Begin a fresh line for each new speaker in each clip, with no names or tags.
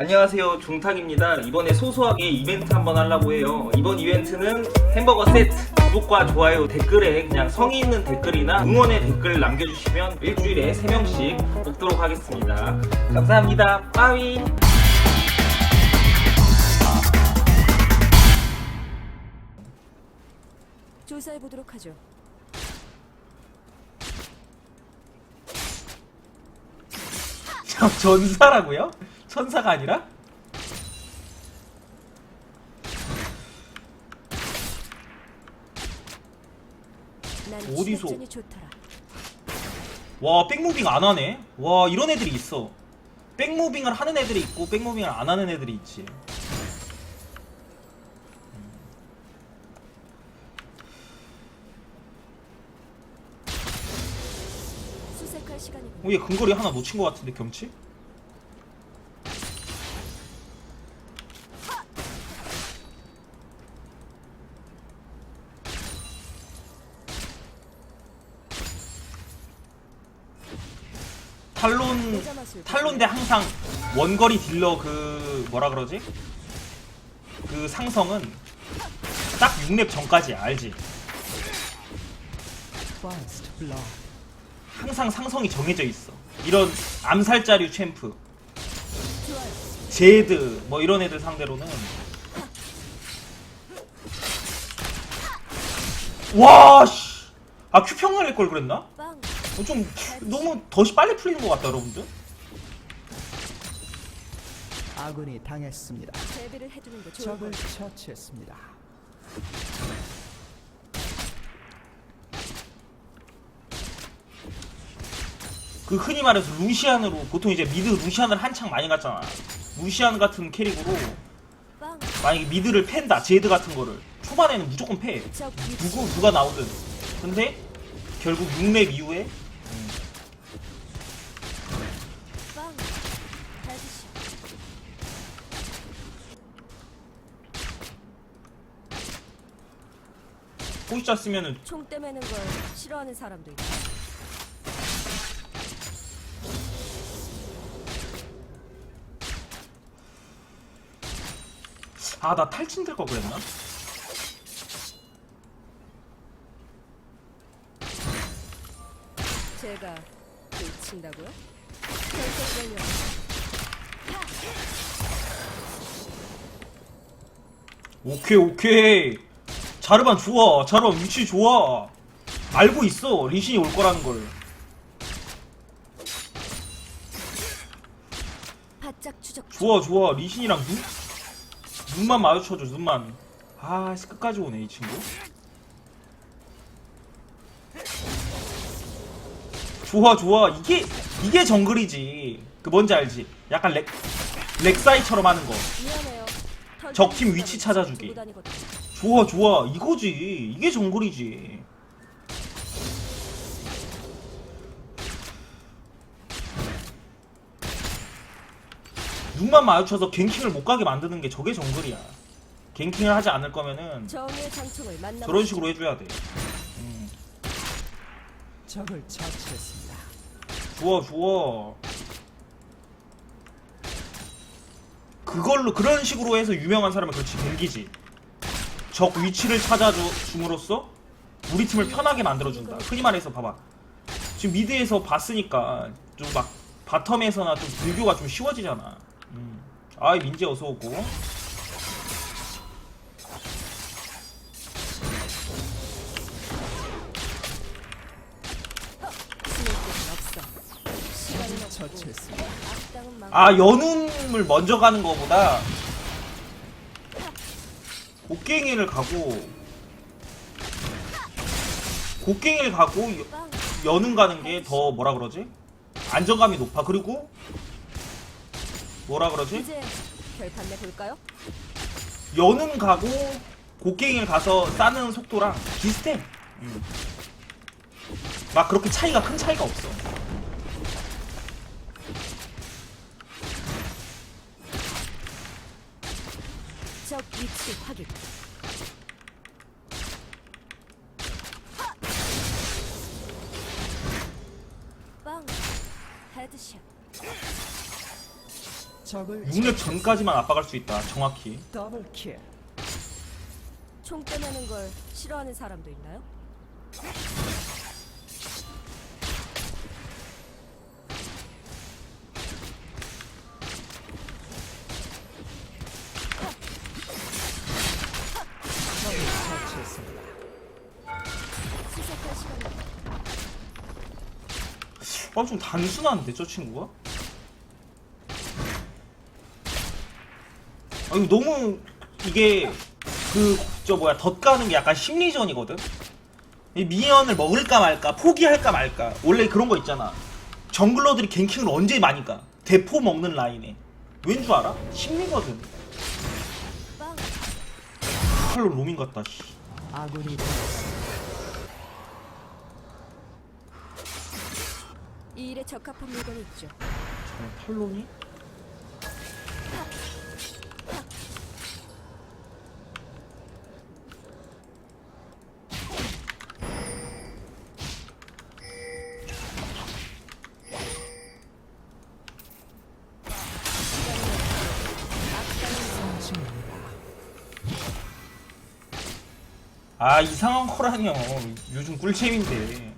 안녕하세요. 중탁입니다. 이번에 소소하게 이벤트 한번 하려고 해요. 이번 이벤트는 햄버거 세트. 구독과 좋아요 댓글에 그냥 성의 있는 댓글이나 응원의 댓글 남겨주시면 일주일에 3명씩 뽑도록 하겠습니다. 감사합니다. 빠위
조사해 보도록 하죠.
전사라고요? 천사가 아니라?
난
어디서? 와 백무빙 안 하네 와 이런 애들이 있어 백무빙을 하는 애들이 있고 백무빙을 안 하는 애들이 있지 어, 얘 근거리 하나 놓친 것 같은데 경치? 탈론 탈론데 항상 원거리 딜러 그 뭐라 그러지? 그 상성은 딱 6렙 전까지야 알지? 항상 상성이 정해져 있어 이런 암살자류 챔프. 제드 뭐 이런 애들 상대로는 와 씨. 아 큐평 날릴 걸 그랬나?
빵.
어, 좀 너무 덫이 빨리 풀리는 것 같다 여러분들
아군이 당했습니다.
대비를 해두는 게 좋을
적을
것
처치했습니다.
그 흔히 말해서 루시안으로 보통 이제 미드 루시안을 한창 많이 갔잖아 루시안 같은 캐릭으로
빵.
만약에 미드를 팬다 제드 같은 거를 초반에는 무조건 패
적 위치.
누구 누가 나오든 근데 결국 6렙 이후에
빵. 헤드샷.
포시자 쓰면은
총 떼매는 걸 싫어하는 사람도 있다.
아 나 탈진 될 거 그랬나?
제가 놓친다고요? 결정 걸려.
오케이 오케이 자르반 좋아. 자르반 위치 좋아. 알고 있어. 리신이 올 거라는 걸.
바짝 추적.
좋아 좋아. 리신이랑 눈? 눈만 마주쳐줘 눈만. 아 씨, 끝까지 오네 이 친구. 좋아 좋아. 이게 이게 정글이지. 그 뭔지 알지? 약간 렉 렉사이처럼 하는 거. 적팀 위치 찾아주기.
두고 다니거든.
좋아 좋아. 이거지. 이게 정글이지. 눈만 마주쳐서 갱킹을 못 가게 만드는 게 저게 정글이야. 갱킹을 하지 않을 거면은
정의의 장총을 만나.
저런 식으로 해줘야 돼.
적을 처치했습니다.
좋아 좋아. 그걸로 그런 식으로 해서 유명한 사람은 그렇지 갱기지 적 위치를 찾아줌으로써 우리 팀을 편하게 만들어준다 흔히 말해서 봐봐 지금 미드에서 봤으니까 좀 막 바텀에서나 좀 불교가 좀 쉬워지잖아 음. 아이 민재.
악당은 막.
아 연움을 먼저 가는 거보다 곡괭이를 가고 곡괭이를 가고 여-
빵.
연음 가는 게 더 뭐라 그러지? 안정감이 높아. 그리고 뭐라 그러지?
이제 결판 내 볼까요?
연음 가고 곡괭이를 가서 싸는 속도랑 비슷해. 음. 막 그렇게 차이가 큰 차이가 없어.
적 위치 확인. 빵. 헤드샷.
적을
6렙 전까지만 압박할 수 있다 정확히
더블 킬.
총 빼내는 걸 싫어하는 사람도 있나요?
어, 좀 단순한데 저 친구가? 아 이거 너무 이게 그 저 뭐야 덧 가는 게 약간 심리전이거든. 이 미니언을 먹을까 말까 포기할까 말까 원래 그런 거 있잖아. 정글러들이 갱킹을 언제 많이 가? 대포 먹는 라인에 왠 줄 알아? 심리거든.
빵
칼로 로밍 같다. 씨.
아군이.
이 일에 적합한 물건이 있죠.
탈론이?
성심입니다.
아 이상한 코라니요. 요즘 꿀잼인데.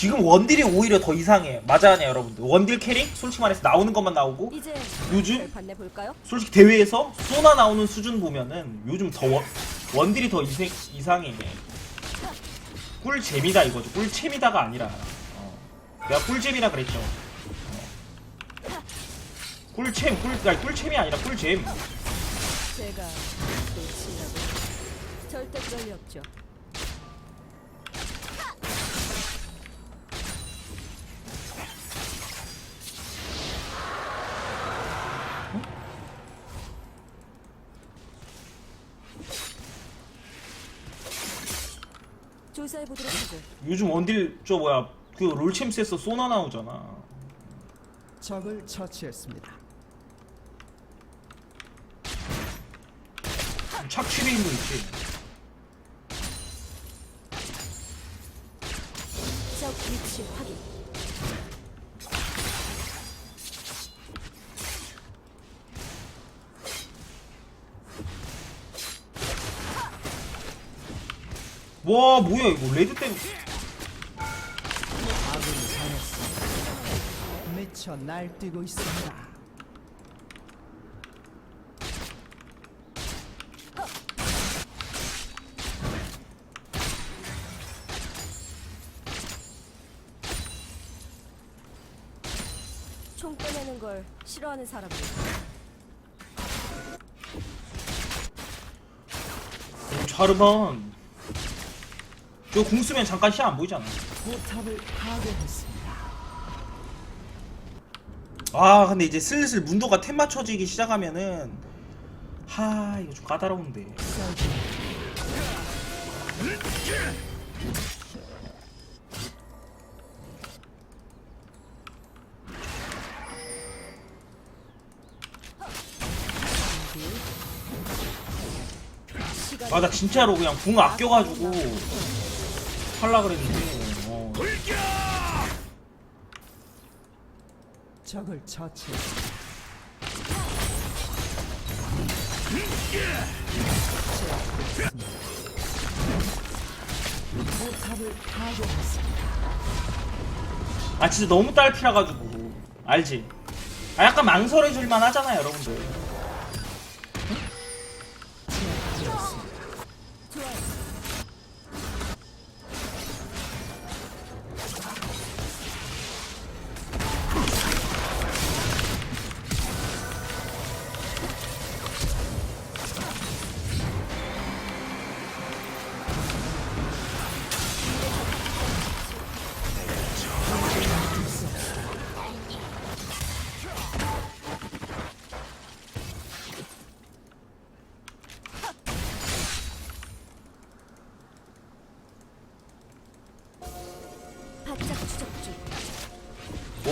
지금 원딜이 오히려 더 이상해. 맞아요, 여러분들. 원딜 캐릭 솔직히 말해서 나오는 것만 나오고
이제
요즘
결판 내 볼까요?
솔직히 대회에서 소나 나오는 수준 보면은 요즘 더 원, 원딜이 더 이세, 이상해. 꿀잼이다 이거죠. 꿀잼이다가 아니라 어. 내가 꿀잼이라 그랬죠. 어. 꿀잼, 꿀, 아니 꿀잼이 아니라 꿀잼.
제가 놓치려고 절대 그럴 리 없죠. 조사해 보도록 하죠.
요즘 원딜 저 뭐야 그 롤챔스에서 소나 나오잖아.
적을 처치했습니다.
있는 거 있지. 와 뭐야 이거 레드 땡.
아군이 당했습니다. 미쳐 날뛰고 있습니다.
총 빼내는 걸 싫어하는 사람도
자르 반. 저궁 쓰면 잠깐 시야 안 보이잖아.
포탑을 파괴했습니다.
아 근데 이제 슬슬 문도가 템 맞춰지기 시작하면은 하 이거 좀 까다로운데. 아 나 진짜로 그냥 궁 아껴가지고 할라 그랬는데. 어.
적을. 제압했습니다. 포탑을 파괴했습니다.
아 진짜 너무 딸피라 가지고 알지? 아 약간 망설여질만 하잖아 여러분들.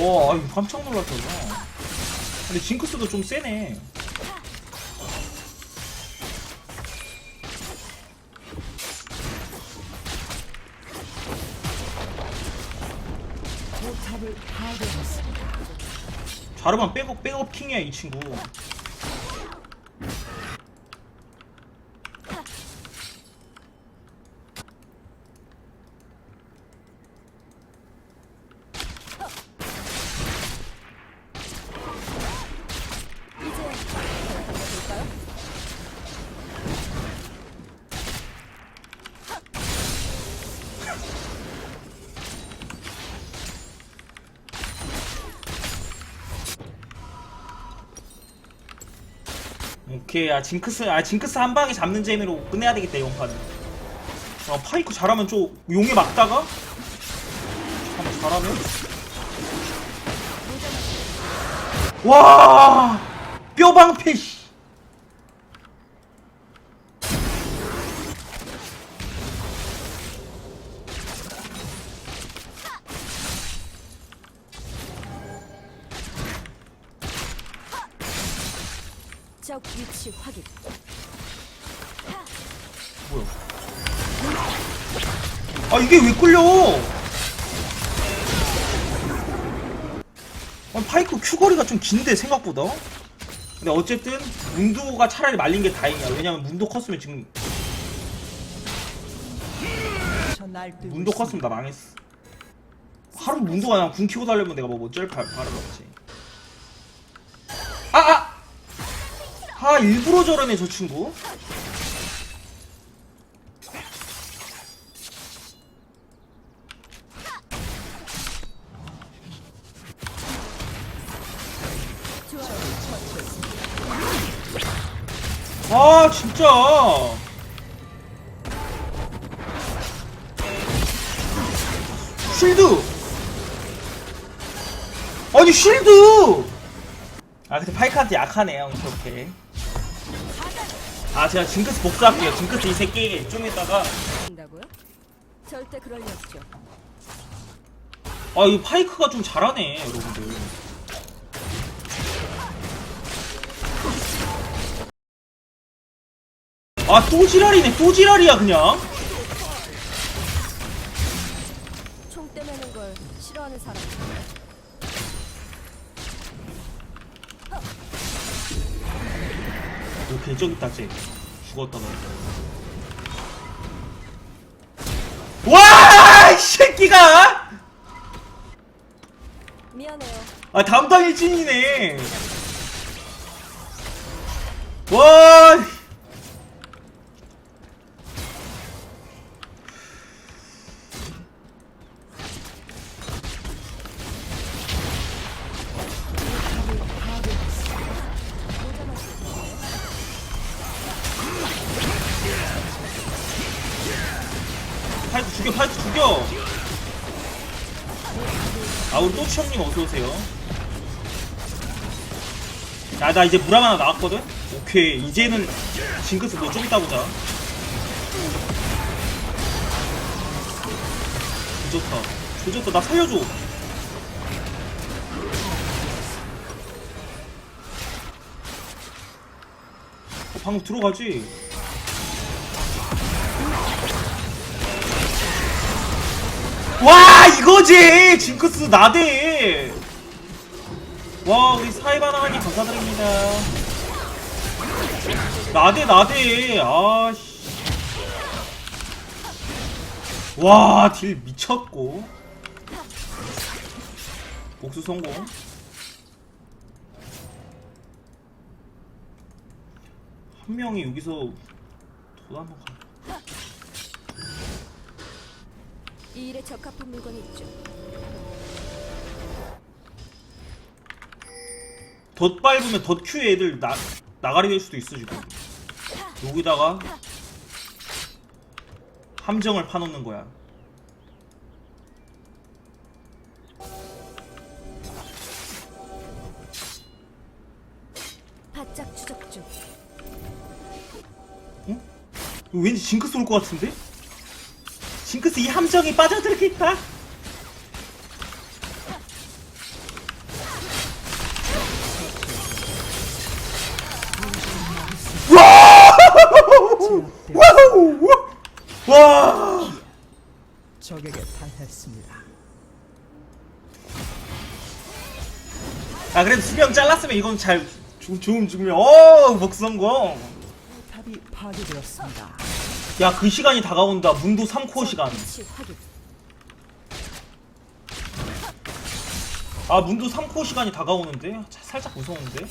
와, 아이 깜짝 놀랐잖아. 근데 징크스도 좀 세네. 자르만 백업 백업 킹이야 이 친구. 오케이 아 징크스 아 징크스 한 방에 잡는 재미로 끝내야 되겠다 이번 판은. 아 파이크 잘하면 좀 용에 막다가 한번 잘하면 와 뼈방패 씨. 거리가 좀 긴데 생각보다. 근데 어쨌든 문도가 차라리 말린 게 다행이야. 왜냐면 문도 컸으면 지금 문도 컸으면 나 망했어. 하루 문도가 그냥 궁 키고 달려면 내가 뭐 어쩔 바, 바를 없지. 아 아! 아 일부러 저러네 저 친구. 진짜 쉴드! 아니 쉴드! 아 근데 파이크한테 약하네 형 그렇게. 아 제가 징크스 복수할게요. 징크스 이 새끼 좀 이따가.
한다고요? 절대 그럴 리 없죠.
아 이 파이크가 좀 잘하네 여러분들 아 또 지랄이네 또 지랄이야 그냥.
총 떼매는 걸 싫어하는 사람.
오케이 저기 있다 쟤. 죽었다 너 와 이 새끼가!
미안해요.
아 담당 일진이네. 와 어서오세요. 야 나 이제 무람 하나 나왔거든? 오케이. 이제는 징크스 뭐 좀 이따 보자. 조졌다. 조졌다. 나 살려줘. 어, 방금 들어가지? 와 이거지! 징크스 나대 와 우리 사이바나님 감사드립니다. 나대 나대. 아씨. 와 딜 미쳤고. 복수 성공. 한 명이 여기서 돈 한번 가
이 일에 적합한 물건이 있죠.
덧 밟으면 덧큐 애들 나, 나가리 될 수도 있어 지금 여기다가 함정을 파놓는 거야
바짝 추적 중.
이거 왠지 징크스 올 것 같은데? 징크스 이 함정이 빠져들겠다
했습니다.
아 그래도 수명 잘랐으면 이건 잘 주, 좋은 중면 어 목성공
탑이 파괴되었습니다.
야 그 시간이 다가온다 문도 3코어 시간. 아 문도 3코어 시간이 다가오는데 자, 살짝 무서운데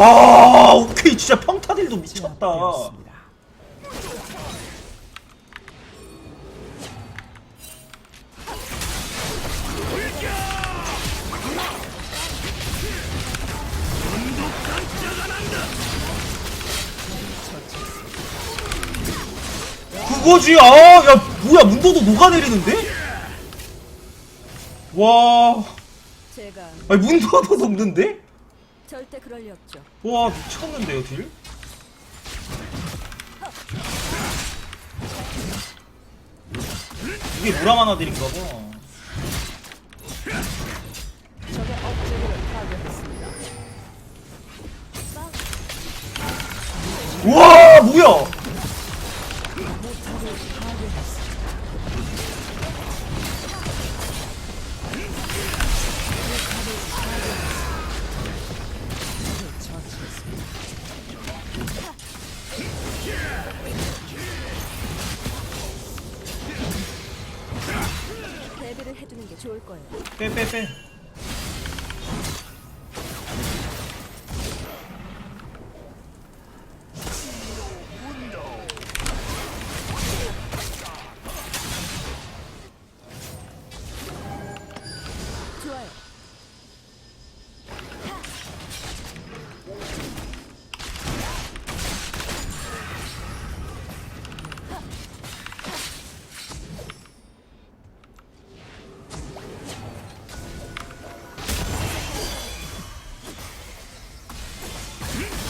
아
오케이. 진짜 평타딜도 미쳤다.
제압되었습니다.
그거지. 아야 뭐야. 문도도 녹아내리는데? 와.
제가
아니 문도도 녹는데
절대 그럴 리 없죠.
와 미쳤는데요 딜 이게 무라마나 딜인가 봐
적의 업체를 파괴했습니다.
우와 뭐야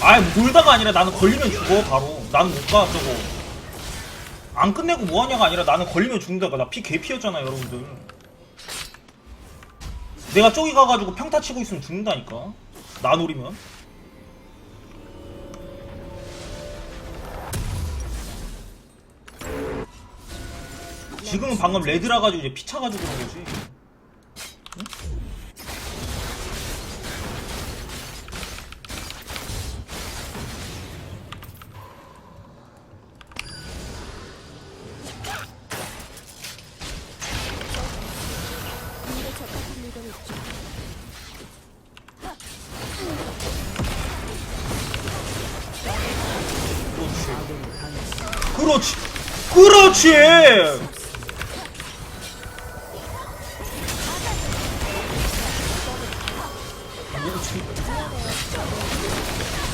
아이 몰다가 아니라 나는 걸리면 죽어 바로. 나는 못 가 저거. 안 끝내고 뭐하냐가 아니라 나는 걸리면 죽는다가 나 피 개피였잖아 여러분들. 내가 저기 가가지고 평타 치고 있으면 죽는다니까. 나 노리면. 지금은 방금 레드라 가지고 이제 피 차가지고 그런 거지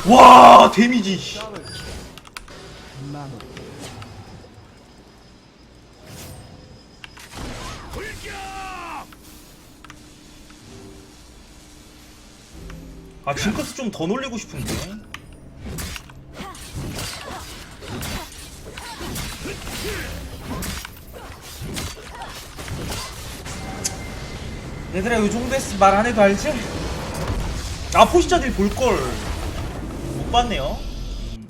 와 데미지 씨. 아 징크스 좀 더 놀리고 싶은데 얘들아 요 정도 했으면 말안 해도 알지? 아 포시자들 볼걸. 못 봤네요. 음.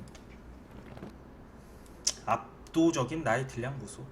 압도적인 나의 딜량 보소